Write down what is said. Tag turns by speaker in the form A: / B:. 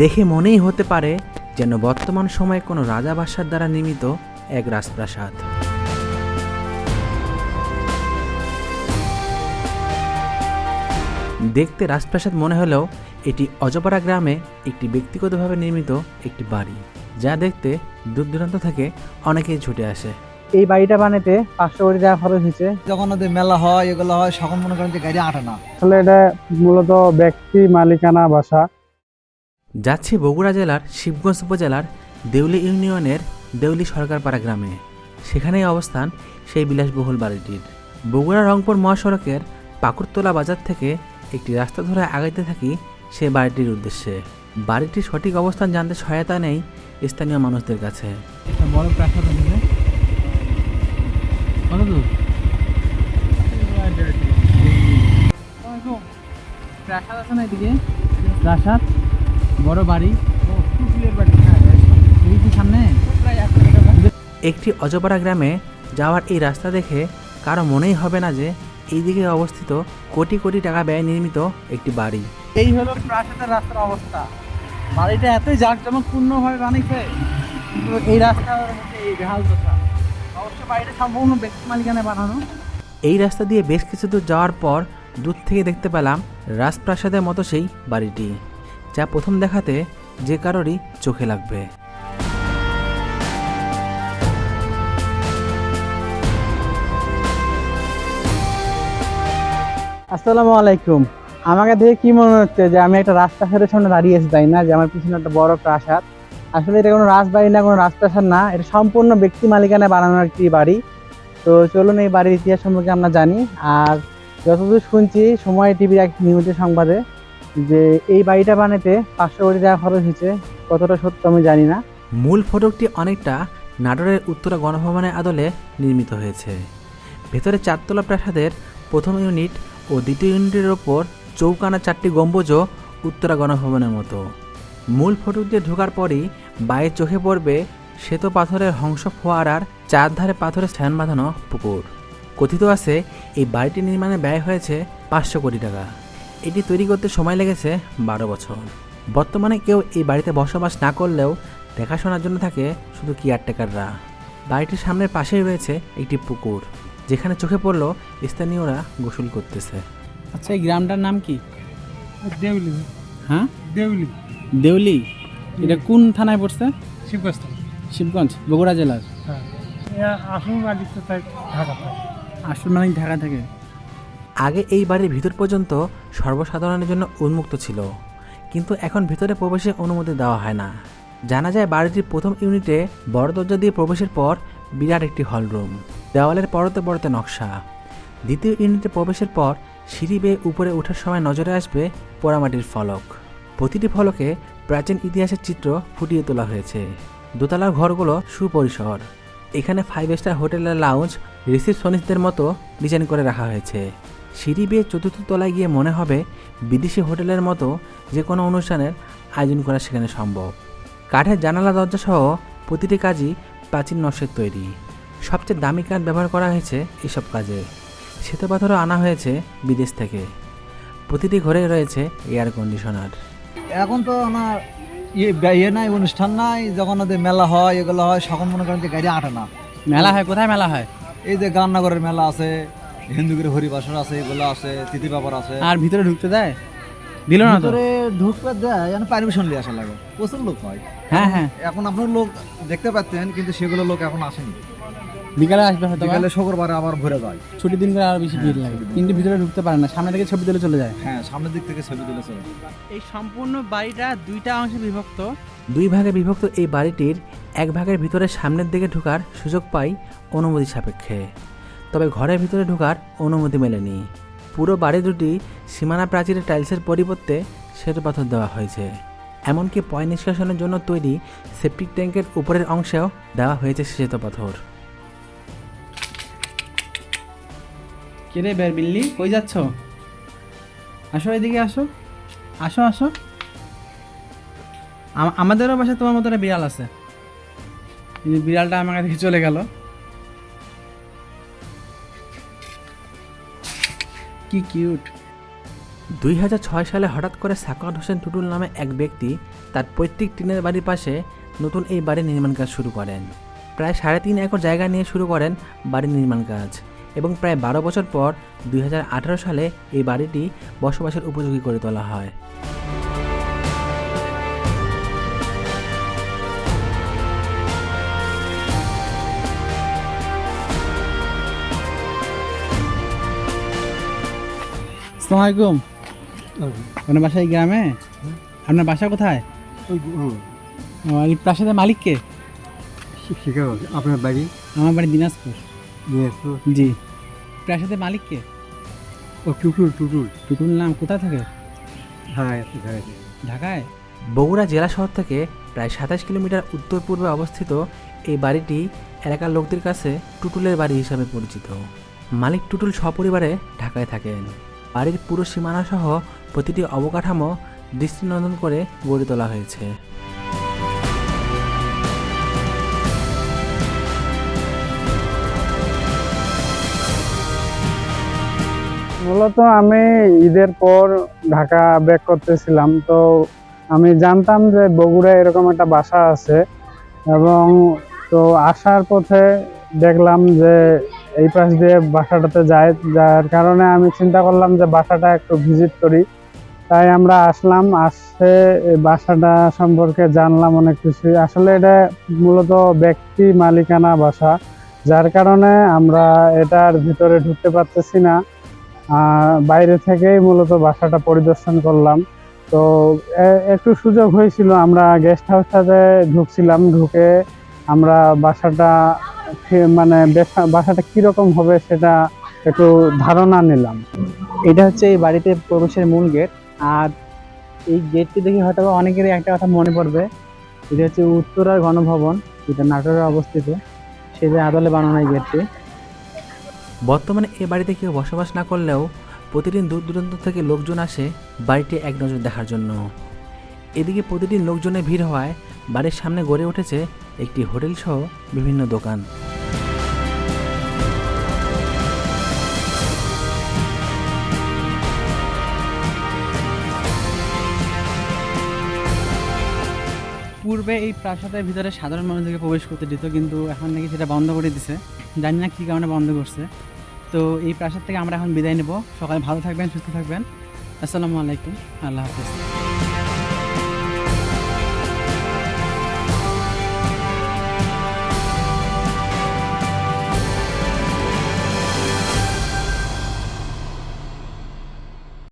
A: দেখে মনেই হতে পারে যেন বর্তমান সময়ে কোনো রাজা বাসার দ্বারা নির্মিত এক রাজপ্রাসাদ। দেখতে রাজপ্রাসাদ মনে হলেও এটি অজপাড়া গ্রামে একটি ব্যক্তিগতভাবে নির্মিত একটি বাড়ি যা দেখতে দূর দূরান্ত থেকে অনেকেই ছুটে আসে।
B: এই বাড়িটা বানাতে পাঁচশো কোটি টাকা খরচ হয়েছে।
C: যখন ওদের মেলা হয় এগুলো হয় সকল মনে করেন যে গাড়ি আটে না।
B: আসলে এটা মূলত ব্যক্তি মালিকানা বাসা।
A: যাচ্ছে বগুড়া জেলার শিবগঞ্জ উপজেলার দেউলি ইউনিয়নের দেউলি সরকারপাড়া গ্রামে। সেখানেই অবস্থান সেই বিলাসবহুল বাড়িটির। বগুড়া রংপুর মহাসড়কের পাকুড়তলা বাজার থেকে একটি রাস্তা ধরে আগাইতে থাকি সে বাড়িটির উদ্দেশ্যে। বাড়িটির সঠিক অবস্থান জানতে সহায়তা নেই স্থানীয় মানুষদের কাছে।
B: প্রাসাদ আছে না এদিকে? প্রাসাদ? বড় বাড়ি। সামনে।
A: একটি অজপাড়া গ্রামে যাওয়ার এই রাস্তা দেখে কারও মনেই হবে না যে এই দিকে অবস্থিত কোটি কোটি টাকা ব্যয় নির্মিত একটি বাড়ি।
B: এই হলো প্রাসাদের রাস্তার অবস্থা। বাড়িটা এতই জাঁকজমকপূর্ণভাবে বানিয়েছে। এই রাস্তার মধ্যে এই বেহাল দশা। অবশ্য বাড়িটা সম্পূর্ণ ব্যক্তি মালিকানায় বানানো।
A: এই রাস্তা দিয়ে বেশ কিছু দূর যাওয়ার পর দূর থেকে দেখতে পেলাম রাজপ্রাসাদের মতো সেই বাড়িটি। যা প্রথম দেখাতে যে কারোরই চোখে লাগবে।
B: আসসালামু আলাইকুম। আমাকে দেখে কি মনে হচ্ছে যে আমি একটা রাস্তা রাজপ্রাসাদের সামনে দাঁড়িয়ে আছি, তাই না? যে আমার পিছনে একটা বড় প্রাসাদ। আসলে এটা কোনো রাজবাড়ি না, কোনো রাজপ্রাসাদ না। এটা সম্পূর্ণ ব্যক্তি মালিকানায় বানানো একটি বাড়ি। তো চলুন এই বাড়ির ইতিহাস সম্পর্কে আমরা জানি। আর যতদূর শুনছি, সময় টিভির এক নিউজের সংবাদে যে এই বাড়িটা বানাতে পাঁচশো কোটি টাকা খরচ হয়েছে, কতটা সত্য আমি জানি না।
A: মূল ফটকটি অনেকটা নাটোরের উত্তরা গণভবনের আদলে নির্মিত হয়েছে। ভেতরে চারতলা প্রাসাদের প্রথম ইউনিট ও দ্বিতীয় ইউনিটের ওপর চৌকানা চারটি গম্বুজও উত্তরা গণভবনের মতো। মূল ফটক দিয়ে ঢোকার পরই বাইরে চোখে পড়বে শ্বেত পাথরের হংস ফোয়ারার চারধারে পাথরের স্ট্যান্ড বাঁধানো পুকুর। কথিত আছে, এই বাড়িটি নির্মাণে ব্যয় হয়েছে পাঁচশো কোটি টাকা। এটি তৈরি করতে সময় লেগেছে বারো বছর। বর্তমানে কেউ এই বাড়িতে বসবাস না করলেও দেখাশোনার জন্য থাকে শুধু কেয়ারটেকাররা। বাড়িটির সামনের পাশেই রয়েছে একটি পুকুর যেখানে চোখে পড়ল স্থানীয়রা গোসল করতেছে।
B: আচ্ছা এই গ্রামটার নাম কি?
D: দেউলি।
B: হ্যাঁ?
D: দেউলি।
B: দেউলি? এটা কোন থানায় পড়ছে?
D: শিবগঞ্জ
B: শিবগঞ্জ বগুড়া জেলার?
D: হ্যাঁ। আসুন বাড়িতে তাই ঢাকা থাকে।
B: আসল মানে ঢাকা থেকে।
A: আগে এই বাড়ির ভিতর পর্যন্ত সর্বসাধারণের জন্য উন্মুক্ত ছিল। কিন্তু এখন ভিতরে প্রবেশের অনুমতি দেওয়া হয় না। জানা যায় বাড়িটির প্রথম ইউনিটে বড় দরজা দিয়ে প্রবেশের পর বিরাট একটি হলরুম দেওয়ালের পরতে পরতে নকশা। দ্বিতীয় ইউনিটে প্রবেশের পর সিঁড়ি বেয়ে উপরে ওঠার সময় নজরে আসবে পোড়ামাটির ফলক। প্রতিটি ফলকে প্রাচীন ইতিহাসের চিত্র ফুটিয়ে তোলা হয়েছে। দোতলার ঘরগুলো সুপরিসর। এখানে ফাইভ স্টার হোটেলের লাউঞ্জ রিসিপশনিস্টদের মতো ডিজাইন করে রাখা হয়েছে। সিঁড়ি বেয়ে চতুর্থ তলায় গিয়ে মনে হবে বিদেশি হোটেলের মতো যে কোনো অনুষ্ঠানের আয়োজন করা সেখানে সম্ভব। কাঠের জানালা দরজা সহ প্রতিটি কাজই প্রাচীন নকশের তৈরি। সবচেয়ে দামি কাঠ ব্যবহার করা হয়েছে এসব কাজে। শ্বেত পাথরও আনা হয়েছে বিদেশ থেকে। প্রতিটি ঘরে রয়েছে এয়ার কন্ডিশনার।
C: এখন তো আমার ইয়ে ইয়ে নাই অনুষ্ঠান নাই যখন ওদের মেলা হয় এগুলো হয় সকল মনে করেন যে গাড়ি আটে না।
B: মেলা হয়? কোথায় মেলা হয়?
C: এই যে গান্নাগরের মেলা আছে হিন্দুগিরি হরিবাসর আছে এগুলো আছে তিথি ব্যাপার আছে।
B: আর ভিতরে ঢুকতে দেয়? দিল না তো?
C: ভিতরে ঢুকতে দেয় যেন পারমিশন নিয়ে আসা লাগে। প্রচুর লোক হয়।
B: হ্যাঁ হ্যাঁ।
C: এখন আপনার লোক দেখতে পাচ্ছেন কিন্তু সেগুলো লোক এখন আসেনি।
B: বিকালে আসবে হয়তো
C: বিকালে শুক্রবারে আবার ভরে যায়।
B: ছুটির দিন করে আরও বেশি ভিড় লাগে। কিন্তু ভিতরে ঢুকতে পারে না সামনে থেকে ছবি তুলে চলে যায়।
C: হ্যাঁ সামনের দিক থেকে ছবি তুলেছে
B: এই সম্পূর্ণ বাড়িটা দুইটা অংশে বিভক্ত।
A: দুই ভাগে বিভক্ত এই বাড়িটির এক ভাগের ভিতরে সামনের দিকে ঢোকার সুযোগ পাই অনুমতি সাপেক্ষে। তবে ঘরের ভিতরে ঢোকার অনুমতি মেলেনি। পুরো বাড়ি দুটি সীমানা প্রাচীরের টাইলসের পরিবর্তে শ্বেত পাথর দেওয়া হয়েছে। এমনকি পয় নিষ্কাশনের জন্য তৈরি সেপটিক ট্যাঙ্কের উপরের অংশেও দেওয়া হয়েছে শ্বেত পাথর।
B: কে রে বের বিল্লি? কই যাচ্ছ? আসো এদিকে আসো। আসো আসো। আমাদেরও বাসায় তোমার মতো একটা বিড়াল আছে। বিড়ালটা আমার কাছে চলে গেল। কি কিউট।
A: দুই হাজার ছয় সালে হঠাৎ করে সাকাত হোসেন টুটুল নামে এক ব্যক্তি তার পৈতৃক টিনের বাড়ির পাশে নতুন এই বাড়ির নির্মাণ কাজ শুরু করেন। প্রায় সাড়ে তিন একর জায়গা নিয়ে শুরু করেন বাড়ির নির্মাণ কাজ এবং প্রায় বারো বছর পর দুই হাজার আঠেরো সালে এই বাড়িটি বসবাসের উপযোগী করে তোলা হয়।
B: আসসালামু আলাইকুম। আপনার বাসা এই গ্রামে? আপনার বাসা কোথায়? ও, এই প্রাসাদের মালিক কে
D: আপনার বাড়ি?
B: আমার বাড়ি দিনাজপুর।
D: দিনাজপুর?
B: জি। প্রাসাদের মালিক কে
D: ও টুটুল টুটুল।
B: টুটুল নাম কোথা থেকে?
D: হ্যাঁ
B: ঢাকায়?
A: বগুড়া জেলা শহর থেকে প্রায় সাতাশ কিলোমিটার উত্তর পূর্বে অবস্থিত এই বাড়িটি এলাকার লোকদের কাছে টুটুলের বাড়ি হিসাবে পরিচিত। মালিক টুটুল সপরিবারে ঢাকায় থাকেন। বাড়ির পুরো সীমানা সহ প্রতিটি অবকাঠামো দৃষ্টিনন্দন করে গড়ে তোলা হয়েছে।
B: মূলত আমি ঈদের পর ঢাকা ব্যাক করতেছিলাম। তো আমি জানতাম যে বগুড়ায় এরকম একটা বাসা আছে এবং তো আসার পথে দেখলাম যে এই পাশ দিয়ে বাসাটাতে যায়, যার কারণে আমি চিন্তা করলাম যে বাসাটা একটু ভিজিট করি। তাই আমরা আসলাম, আসে বাসাটা সম্পর্কে জানলাম অনেক কিছুই। আসলে এটা মূলত ব্যক্তি মালিকানা বাসা, যার কারণে আমরা এটার ভিতরে ঢুকতে পারতেছি না। বাইরে থেকেই মূলত বাসাটা পরিদর্শন করলাম। তো একটু সুযোগ হয়েছিল, আমরা গেস্ট হাউসটাতে ঢুকছিলাম। ঢুকে আমরা বাসাটা মানে বেসা- বাসাটা কীরকম হবে সেটা একটু ধারণা নিলাম। এটা হচ্ছে এই বাড়িতে প্রবেশের মূল গেট। আর এই গেটটি দেখে হয়তো অনেকেরই একটা কথা মনে পড়বে। এটা হচ্ছে উত্তরার গণভবন, যেটা নাটোরে অবস্থিত। সেটা আদলে বানানো এই গেটটি।
A: বর্তমানে এ বাড়িতে কেউ বসবাস না করলেও প্রতিদিন দূর দূরান্ত থেকে লোকজন আসে বাড়িটি এক নজর দেখার জন্য। এদিকে প্রতিদিন লোকজনের ভিড় হওয়ায় বাড়ির সামনে গড়ে উঠেছে একটি হোটেল সহ বিভিন্ন দোকান।
B: পূর্বে এই প্রাসাদের ভিতরে সাধারণ মানুষদেরকে প্রবেশ করতে দিত, কিন্তু এখন নাকি সেটা বন্ধ করে দিছে। জানি না কী কারণে বন্ধ করছে। তো এই প্রাসাদ থেকে আমরা এখন বিদায় নেব। সকালে ভালো থাকবেন, সুস্থ থাকবেন। আসসালামু আলাইকুম। আল্লাহ হাফিজ।